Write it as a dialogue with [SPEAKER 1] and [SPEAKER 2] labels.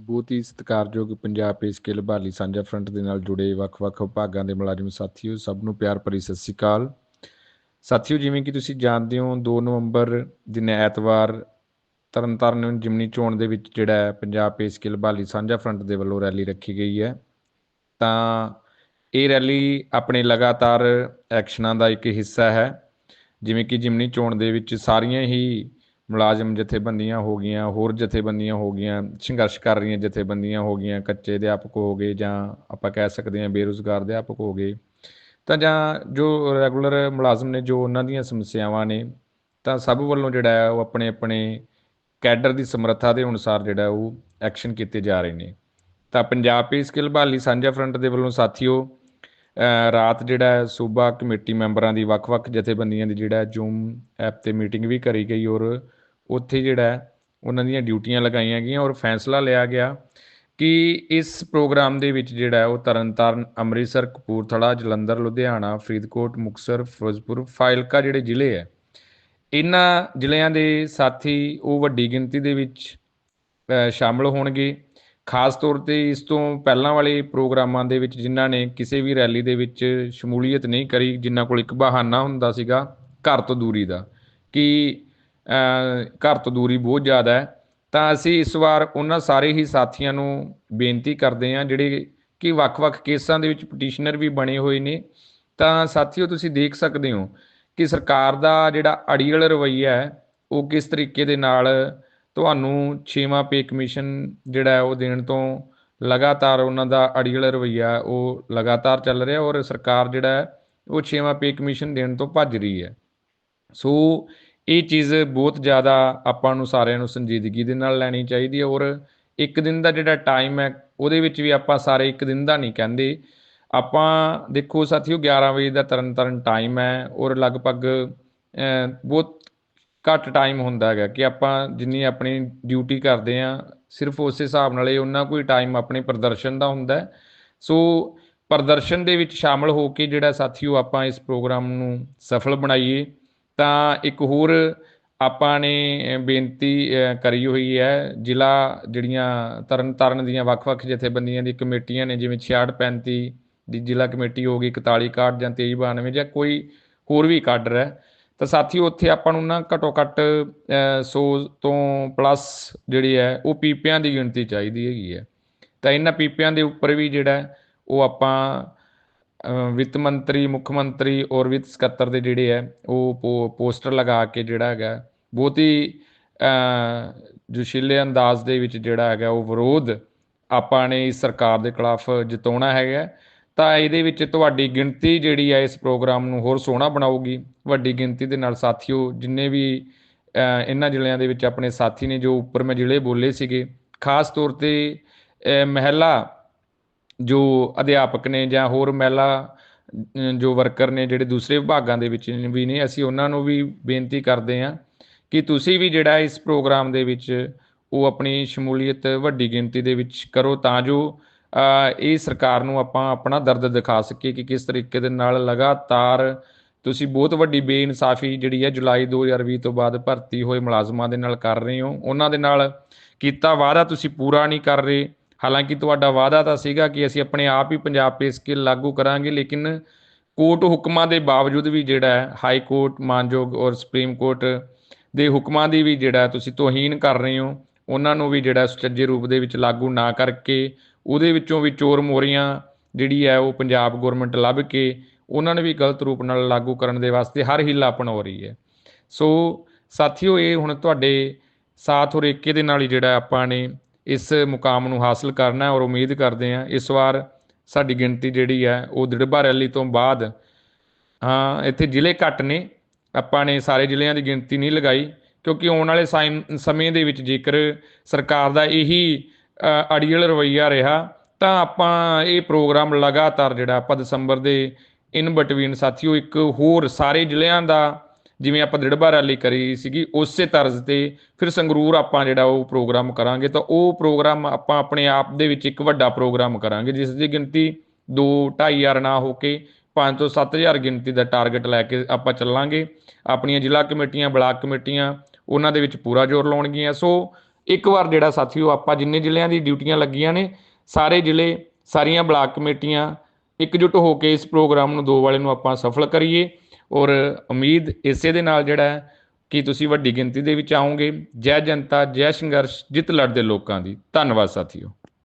[SPEAKER 1] ਬਹੁਤ ਹੀ ਸਤਿਕਾਰਯੋਗ Punjab pay skill ਬਹਾਲੀ ਸਾਂਝਾ ਫਰੰਟ ਦੇ ਨਾਲ ਜੁੜੇ ਵੱਖ-ਵੱਖ ਵਿਭਾਗਾਂ ਦੇ ਮੁਲਾਜ਼ਮ ਸਾਥੀਓ, ਸਭ ਨੂੰ ਪਿਆਰ ਭਰੀ ਸਤਿ ਸ੍ਰੀ ਅਕਾਲ। ਸਾਥੀਓ, ਜਿਵੇਂ ਕਿ ਤੁਸੀਂ ਜਾਣਦੇ ਹੋ 2 ਨਵੰਬਰ ਦਿਨ ਐਤਵਾਰ, ਤਰਨਤਾਰਨ ਜਿਮਨੀ ਚੋਣ ਦੇ ਵਿੱਚ ਜਿਹੜਾ ਹੈ, ਪੰਜਾਬ ਪੇ ਸਕਿੱਲ ਬਹਾਲੀ ਸਾਂਝਾ ਫਰੰਟ ਦੇ ਵੱਲੋਂ ਰੈਲੀ ਰੱਖੀ ਗਈ ਹੈ। ਤਾਂ ਇਹ ਰੈਲੀ ਆਪਣੇ ਲਗਾਤਾਰ ਐਕਸ਼ਨਾਂ ਦਾ ਇੱਕ ਹਿੱਸਾ ਹੈ। ਜਿਵੇਂ ਕਿ ਜਿਮਨੀ ਚੋਣ ਦੇ ਵਿੱਚ ਸਾਰੀਆਂ ਹੀ ਮੁਲਾਜ਼ਮ ਜਥੇਬੰਦੀਆਂ ਹੋ ਗਈਆਂ, ਹੋਰ ਜਥੇਬੰਦੀਆਂ ਹੋ ਗਈਆਂ, ਸੰਘਰਸ਼ ਕਰ ਰਹੀਆਂ ਜਥੇਬੰਦੀਆਂ ਹੋ ਗਈਆਂ, ਕੱਚੇ ਅਧਿਆਪਕ ਹੋ ਗਏ ਜਾਂ ਆਪਾਂ ਕਹਿ ਸਕਦੇ ਹਾਂ ਬੇਰੁਜ਼ਗਾਰ ਅਧਿਆਪਕ ਹੋ ਗਏ, ਤਾਂ ਜਾਂ ਜੋ ਰੈਗੂਲਰ ਮੁਲਾਜ਼ਮ ਨੇ ਜੋ ਉਹਨਾਂ ਦੀਆਂ ਸਮੱਸਿਆਵਾਂ ਨੇ, ਤਾਂ ਸਭ ਵੱਲੋਂ ਜਿਹੜਾ ਹੈ ਉਹ ਆਪਣੇ ਆਪਣੇ ਕੈਡਰ ਦੀ ਸਮਰੱਥਾ ਦੇ ਅਨੁਸਾਰ ਜਿਹੜਾ ਉਹ ਐਕਸ਼ਨ ਕੀਤੇ ਜਾ ਰਹੇ ਨੇ। ਤਾਂ ਪੰਜਾਬ ਪੀ ਸਕਿੱਲ ਬਹਾਲੀ ਸਾਂਝਾ ਫਰੰਟ ਦੇ ਵੱਲੋਂ ਸਾਥੀਓ ਰਾਤ ਜਿਹੜਾ ਸੂਬਾ ਕਮੇਟੀ ਮੈਂਬਰਾਂ ਦੀ ਵੱਖ-ਵੱਖ ਜਥੇਬੰਦੀਆਂ ਦੀ ਜਿਹੜਾ ਜ਼ੂਮ ਐਪ ਤੇ ਮੀਟਿੰਗ ਵੀ ਕਰੀ ਗਈ ਔਰ ਉੱਥੇ ਜਿਹੜਾ ਉਹਨਾਂ ਦੀਆਂ ਡਿਊਟੀਆਂ ਲਗਾਈਆਂ ਗਈਆਂ ਔਰ ਫੈਸਲਾ ਲਿਆ ਗਿਆ ਕਿ ਇਸ ਪ੍ਰੋਗਰਾਮ ਦੇ ਵਿੱਚ ਜਿਹੜਾ ਉਹ ਤਰਨਤਾਰਨ ਅੰਮ੍ਰਿਤਸਰ ਕਪੂਰਥਲਾ ਜਲੰਧਰ ਲੁਧਿਆਣਾ ਫਰੀਦਕੋਟ ਮੁਕਤਸਰ ਫਿਰੋਜ਼ਪੁਰ ਫਾਇਲਕਾ ਜਿਹੜੇ ਜ਼ਿਲ੍ਹੇ ਹੈ ਇਹਨਾਂ ਜ਼ਿਲ੍ਹਿਆਂ ਦੇ ਸਾਥੀ ਉਹ ਵੱਡੀ ਗਿਣਤੀ ਦੇ ਵਿੱਚ ਅ, ਸ਼ਾਮਲ ਹੋਣਗੇ ਖਾਸ ਤੌਰ ਤੇ ਇਸ ਤੋਂ ਪਹਿਲਾਂ ਵਾਲੇ ਪ੍ਰੋਗਰਾਮਾਂ ਦੇ ਵਿੱਚ ਜਿਨ੍ਹਾਂ ਨੇ ਕਿਸੇ ਵੀ ਰੈਲੀ ਦੇ ਵਿੱਚ ਸ਼ਮੂਲੀਅਤ ਨਹੀਂ ਕਰੀ, ਜਿਨ੍ਹਾਂ ਕੋਲ ਇੱਕ ਬਹਾਨਾ ਹੁੰਦਾ ਸੀਗਾ ਘਰ ਤੋਂ ਦੂਰੀ ਦਾ ਕਿ ਘਰ ਤੋਂ ਦੂਰੀ ਬਹੁਤ ਜ਼ਿਆਦਾ ਹੈ, ਤਾਂ ਅਸੀਂ ਇਸ ਵਾਰ ਉਹਨਾਂ ਸਾਰੇ ਹੀ ਸਾਥੀਆਂ ਨੂੰ ਬੇਨਤੀ ਕਰਦੇ ਹਾਂ, ਜਿਹੜੇ ਕਿ ਵੱਖ-ਵੱਖ ਕੇਸਾਂ ਦੇ ਵਿੱਚ ਪਟੀਸ਼ਨਰ ਵੀ ਬਣੇ ਹੋਏ ਨੇ, ਤਾਂ ਸਾਥੀਓ ਤੁਸੀਂ ਦੇਖ ਸਕਦੇ ਹੋ ਕਿ ਸਰਕਾਰ ਦਾ ਜਿਹੜਾ ਅੜੀਅਲ ਰਵੱਈਆ ਹੈ, ਉਹ ਕਿਸ ਤਰੀਕੇ ਦੇ ਨਾਲ ਤੁਹਾਨੂੰ ਛੇਵਾਂ ਪੇ ਕਮਿਸ਼ਨ ਜਿਹੜਾ ਉਹ ਦੇਣ ਤੋਂ ਲਗਾਤਾਰ ਉਹਨਾਂ ਦਾ ਅੜੀਅਲ ਰਵੱਈਆ ਉਹ ਲਗਾਤਾਰ ਚੱਲ ਰਿਹਾ ਔਰ ਸਰਕਾਰ ਜਿਹੜਾ ਉਹ ਛੇਵਾਂ ਪੇ ਕਮਿਸ਼ਨ ਦੇਣ ਤੋਂ ਭੱਜ ਰਹੀ ਹੈ। ਸੋ ਇਹ ਚੀਜ਼ ਬਹੁਤ ਜ਼ਿਆਦਾ ਆਪਾਂ ਨੂੰ ਸਾਰਿਆਂ ਨੂੰ ਸੰਜੀਦਗੀ ਦੇ ਨਾਲ ਲੈਣੀ ਚਾਹੀਦੀ ਹੈ ਔਰ ਇੱਕ ਦਿਨ ਦਾ ਜਿਹੜਾ ਟਾਈਮ ਹੈ, ਉਹਦੇ ਵਿੱਚ ਵੀ ਆਪਾਂ ਸਾਰੇ ਇੱਕ ਦਿਨ ਦਾ ਨਹੀਂ ਕਹਿੰਦੇ। ਆਪਾਂ ਦੇਖੋ ਸਾਥੀਓ 11 ਵਜੇ ਦਾ ਤਰਨ ਤਰਨ ਟਾਈਮ ਹੈ ਔਰ ਲਗਭਗ ਬਹੁਤ ਘੱਟ ਟਾਈਮ ਹੁੰਦਾ ਹੈਗਾ ਕਿ ਆਪਾਂ ਜਿੰਨੀ ਆਪਣੀ ਡਿਊਟੀ ਕਰਦੇ ਆ ਸਿਰਫ ਉਸੇ ਹਿਸਾਬ ਨਾਲ ਹੀ ਉਹਨਾਂ ਕੋਈ ਟਾਈਮ ਆਪਣੇ ਪ੍ਰਦਰਸ਼ਨ ਦਾ ਹੁੰਦਾ ਸੋ ਪ੍ਰਦਰਸ਼ਨ ਦੇ ਵਿੱਚ ਸ਼ਾਮਲ ਹੋ ਕੇ ਜਿਹੜਾ ਸਾਥੀਓ ਆਪਾਂ ਇਸ ਪ੍ਰੋਗਰਾਮ ਨੂੰ ਸਫਲ ਬਣਾਈਏ, ਤਾਂ ਇੱਕ ਹੋਰ ਆਪਾਂ ਨੇ ਬੇਨਤੀ ਕਰੀ ਹੋਈ ਹੈ, ਜ਼ਿਲ੍ਹਾ ਜਿਹੜੀਆਂ ਤਰਨ ਤਾਰਨ ਦੀਆਂ ਵੱਖ-ਵੱਖ ਜਥੇਬੰਦੀਆਂ ਦੀ ਕਮੇਟੀਆਂ ਨੇ, ਜਿਵੇਂ 66 35 ਦੀ ਜ਼ਿਲ੍ਹਾ ਕਮੇਟੀ ਹੋ ਗਈ 41 61 ਜਾਂ 23 92 ਜਾਂ ਕੋਈ ਹੋਰ ਵੀ ਕਾਡਰ ਹੈ ਤਾਂ ਸਾਥੀ ਉੱਥੇ ਆਪਾਂ ਨੂੰ ਨਾ ਘਟੋ ਘੱਟ 100 ਤੋਂ ਪਲੱਸ ਜਿਹੜੀ ਹੈ ਉਹ ਪੀਪਿਆਂ ਦੀ ਗਿਣਤੀ ਚਾਹੀਦੀ ਹੈਗੀ ਹੈ। ਤਾਂ ਇਹਨਾਂ ਪੀਪਿਆਂ ਦੇ ਉੱਪਰ ਵੀ ਜਿਹੜਾ ਉਹ ਆਪਾਂ ਵਿੱਤ ਮੰਤਰੀ ਮੁੱਖ ਮੰਤਰੀ ਔਰ ਵਿੱਤ ਸਕੱਤਰ ਦੇ ਜਿਹੜੇ ਹੈ ਉਹ ਪੋ- ਪੋਸਟਰ ਲਗਾ ਕੇ ਜਿਹੜਾ ਹੈਗਾ ਬਹੁਤ ਹੀ ਅ, ਜੋਸ਼ੀਲੇ ਅੰਦਾਜ਼ ਦੇ ਵਿੱਚ ਜਿਹੜਾ ਹੈਗਾ ਉਹ ਵਿਰੋਧ ਆਪਾਂ ਨੇ ਇਸ ਸਰਕਾਰ ਦੇ ਖਿਲਾਫ ਜਿਤਾਉਣਾ ਹੈਗਾ। ਤਾਂ ਇਹਦੇ ਵਿੱਚ ਤੁਹਾਡੀ ਗਿਣਤੀ ਜਿਹੜੀ ਹੈ ਇਸ ਪ੍ਰੋਗਰਾਮ ਨੂੰ ਹੋਰ ਸੋਹਣਾ ਬਣਾਊਗੀ। ਵੱਡੀ ਗਿਣਤੀ ਦੇ ਨਾਲ ਸਾਥੀਓ, ਜਿੰਨੇ ਵੀ ਇਹਨਾਂ ਜ਼ਿਲ੍ਹਿਆਂ ਦੇ ਵਿੱਚ ਆਪਣੇ ਸਾਥੀ ਨੇ ਜੋ ਉੱਪਰ ਮੈਂ ਜ਼ਿਲ੍ਹੇ ਬੋਲੇ ਸੀਗੇ, ਖਾਸ ਤੌਰ ਤੇ ਮਹਿਲਾ ਜੋ ਅਧਿਆਪਕ ਨੇ ਜਾਂ ਹੋਰ ਮਹਿਲਾ ਜੋ ਵਰਕਰ ਨੇ ਜਿਹੜੇ ਦੂਸਰੇ ਵਿਭਾਗਾਂ ਦੇ ਵਿੱਚ ਵੀ ਨੇ, ਅਸੀਂ ਉਹਨਾਂ ਨੂੰ ਵੀ ਬੇਨਤੀ ਕਰਦੇ ਹਾਂ ਕਿ ਤੁਸੀਂ ਵੀ ਜਿਹੜਾ ਇਸ ਪ੍ਰੋਗਰਾਮ ਦੇ ਵਿੱਚ ਉਹ ਆਪਣੀ ਸ਼ਮੂਲੀਅਤ ਵੱਡੀ ਗਿਣਤੀ ਦੇ ਵਿੱਚ ਕਰੋ ਤਾਂ ਜੋ ਇਹ ਸਰਕਾਰ ਨੂੰ ਆਪਾਂ ਆਪਣਾ ਦਰਦ ਦਿਖਾ ਸਕੀਏ ਕਿ ਕਿਸ ਤਰੀਕੇ ਦੇ ਨਾਲ ਲਗਾਤਾਰ ਤੁਸੀਂ ਬਹੁਤ ਵੱਡੀ ਬੇਇਨਸਾਫੀ ਜਿਹੜੀ ਹੈ ਜੁਲਾਈ 2020 ਤੋਂ ਬਾਅਦ ਭਰਤੀ ਹੋਏ ਮੁਲਾਜ਼ਮਾਂ ਦੇ ਨਾਲ ਕਰ ਰਹੇ ਹੋ। ਉਹਨਾਂ ਦੇ ਨਾਲ ਕੀਤਾ ਵਾਅਦਾ ਤੁਸੀਂ ਪੂਰਾ ਨਹੀਂ ਕਰ ਰਹੇ। ਹਾਲਾਂਕਿ ਤੁਹਾਡਾ ਵਾਅਦਾ ਤਾਂ ਸੀਗਾ ਕਿ ਅਸੀਂ ਆਪਣੇ ਆਪ ਹੀ ਪੰਜਾਬ ਪੇ ਸਕੇਲ ਲਾਗੂ ਕਰਾਂਗੇ, ਲੇਕਿਨ ਕੋਰਟ ਹੁਕਮਾਂ ਦੇ ਬਾਵਜੂਦ ਵੀ ਜਿਹੜਾ ਹੈ, ਹਾਈ ਕੋਰਟ, ਮਾਨਯੋਗ ਔਰ ਸੁਪਰੀਮ ਕੋਰਟ ਦੇ ਹੁਕਮਾਂ ਦੀ ਵੀ ਜਿਹੜਾ ਤੁਸੀਂ ਤੋਹੀਨ ਕਰ ਰਹੇ ਹੋ। ਉਹਨਾਂ ਨੂੰ ਵੀ ਜਿਹੜਾ ਸੁਚੱਜੇ ਰੂਪ ਦੇ ਵਿੱਚ ਲਾਗੂ ਨਾ ਕਰਕੇ ਉਹਦੇ ਵਿੱਚੋਂ ਵੀ ਚੋਰ ਮੋਰੀਆਂ ਜਿਹੜੀ ਹੈ ਉਹ ਪੰਜਾਬ ਗਵਰਨਮੈਂਟ ਲੱਭ ਕੇ ਉਹਨਾਂ ਨੇ ਵੀ ਗਲਤ ਰੂਪ ਨਾਲ ਲਾਗੂ ਕਰਨ ਦੇ ਵਾਸਤੇ ਹਰ ਹੀਲਾ ਅਪਣਾ ਰਹੀ ਹੈ। ਸੋ ਸਾਥੀਓ, ਇਹ ਹੁਣ ਤੁਹਾਡੇ ਸਾਥ ਔਰ ਏਕੇ ਦੇ ਨਾਲ ਹੀ ਜਿਹੜਾ ਆਪਾਂ ਨੇ ਇਸ ਮੁਕਾਮ ਨੂੰ ਹਾਸਲ ਕਰਨਾ ਔਰ ਉਮੀਦ ਕਰਦੇ ਹਾਂ ਇਸ ਵਾਰ ਸਾਡੀ ਗਿਣਤੀ ਜਿਹੜੀ ਹੈ ਉਹ ਦਿੜਬਾ ਰੈਲੀ ਤੋਂ ਬਾਅਦ, ਹਾਂ, ਇੱਥੇ ਜ਼ਿਲ੍ਹੇ ਘੱਟ ਨੇ। ਆਪਾਂ ਨੇ ਸਾਰੇ ਜ਼ਿਲ੍ਹਿਆਂ ਦੀ ਗਿਣਤੀ ਨਹੀਂ ਲਗਾਈ ਕਿਉਂਕਿ ਆਉਣ ਵਾਲੇ ਸਾਈਮ- ਸਮੇਂ ਦੇ ਵਿੱਚ ਜੇਕਰ ਸਰਕਾਰ ਦਾ ਇਹੀ ਅੜੀਅਲ ਰਵੱਈਆ ਰਿਹਾ, ਤਾਂ ਆਪਾਂ ਇਹ ਪ੍ਰੋਗਰਾਮ ਲਗਾਤਾਰ ਜਿਹੜਾ ਆਪਾਂ ਦਸੰਬਰ ਦੇ ਇਨ ਬਿਟਵੀਨ ਸਾਥੀਓ, ਇੱਕ ਹੋਰ ਸਾਰੇ ਜ਼ਿਲ੍ਹਿਆਂ ਦਾ ਜਿਵੇਂ ਆਪਾਂ ਦ੍ਰਿੜਬਾ ਰੈਲੀ ਕਰੀ ਸੀਗੀ, ਉਸੇ ਤਰਜ਼ ਤੇ ਫਿਰ ਸੰਗਰੂਰ ਆਪਾਂ ਜਿਹੜਾ ਉਹ ਪ੍ਰੋਗਰਾਮ ਕਰਾਂਗੇ, ਤਾਂ ਉਹ ਪ੍ਰੋਗਰਾਮ ਆਪਾਂ ਆਪਣੇ ਆਪ ਦੇ ਵਿੱਚ ਇੱਕ ਵੱਡਾ ਪ੍ਰੋਗਰਾਮ ਕਰਾਂਗੇ, ਜਿਸ ਦੀ ਗਿਣਤੀ 2 ਹਜ਼ਾਰ ਨਾ ਹੋ ਕੇ 5 ਤੋਂ 7000 ਗਿਣਤੀ ਦਾ ਟਾਰਗੇਟ ਲੈ ਕੇ ਆਪਾਂ ਚੱਲਾਂਗੇ। ਆਪਣੀਆਂ ਜ਼ਿਲ੍ਹਾ ਕਮੇਟੀਆਂ, ਬਲਾਕ ਕਮੇਟੀਆਂ, ਉਹਨਾਂ ਦੇ ਵਿੱਚ ਪੂਰਾ ਜ਼ੋਰ ਲਾਉਣਗੀਆਂ। ਸੋ ਇੱਕ ਵਾਰ ਜਿਹੜਾ ਸਾਥੀਓ, ਆਪਾਂ ਜਿੰਨੇ ਜ਼ਿਲ੍ਹਿਆਂ ਦੀ ਡਿਊਟੀਆਂ ਲੱਗੀਆਂ ਨੇ, ਸਾਰੇ ਜ਼ਿਲ੍ਹੇ, ਸਾਰੀਆਂ ਬਲਾਕ ਕਮੇਟੀਆਂ ਇਕਜੁੱਟ ਹੋ ਕੇ ਇਸ ਪ੍ਰੋਗਰਾਮ ਨੂੰ ਦੋ ਵਾਲੇ ਨੂੰ ਆਪਾਂ ਸਫਲ ਕਰੀਏ ਔਰ ਉਮੀਦ ਇਸੇ ਦੇ ਨਾਲ ਜਿਹੜਾ ਕਿ ਤੁਸੀਂ ਵੱਡੀ ਗਿਣਤੀ ਦੇ ਵਿੱਚ ਆਓਗੇ। ਜੈ ਜਨਤਾ, ਜੈ ਸੰਘਰਸ਼, ਜਿੱਤ ਲੜਦੇ ਲੋਕਾਂ ਦੀ। ਧੰਨਵਾਦ ਸਾਥੀਓ।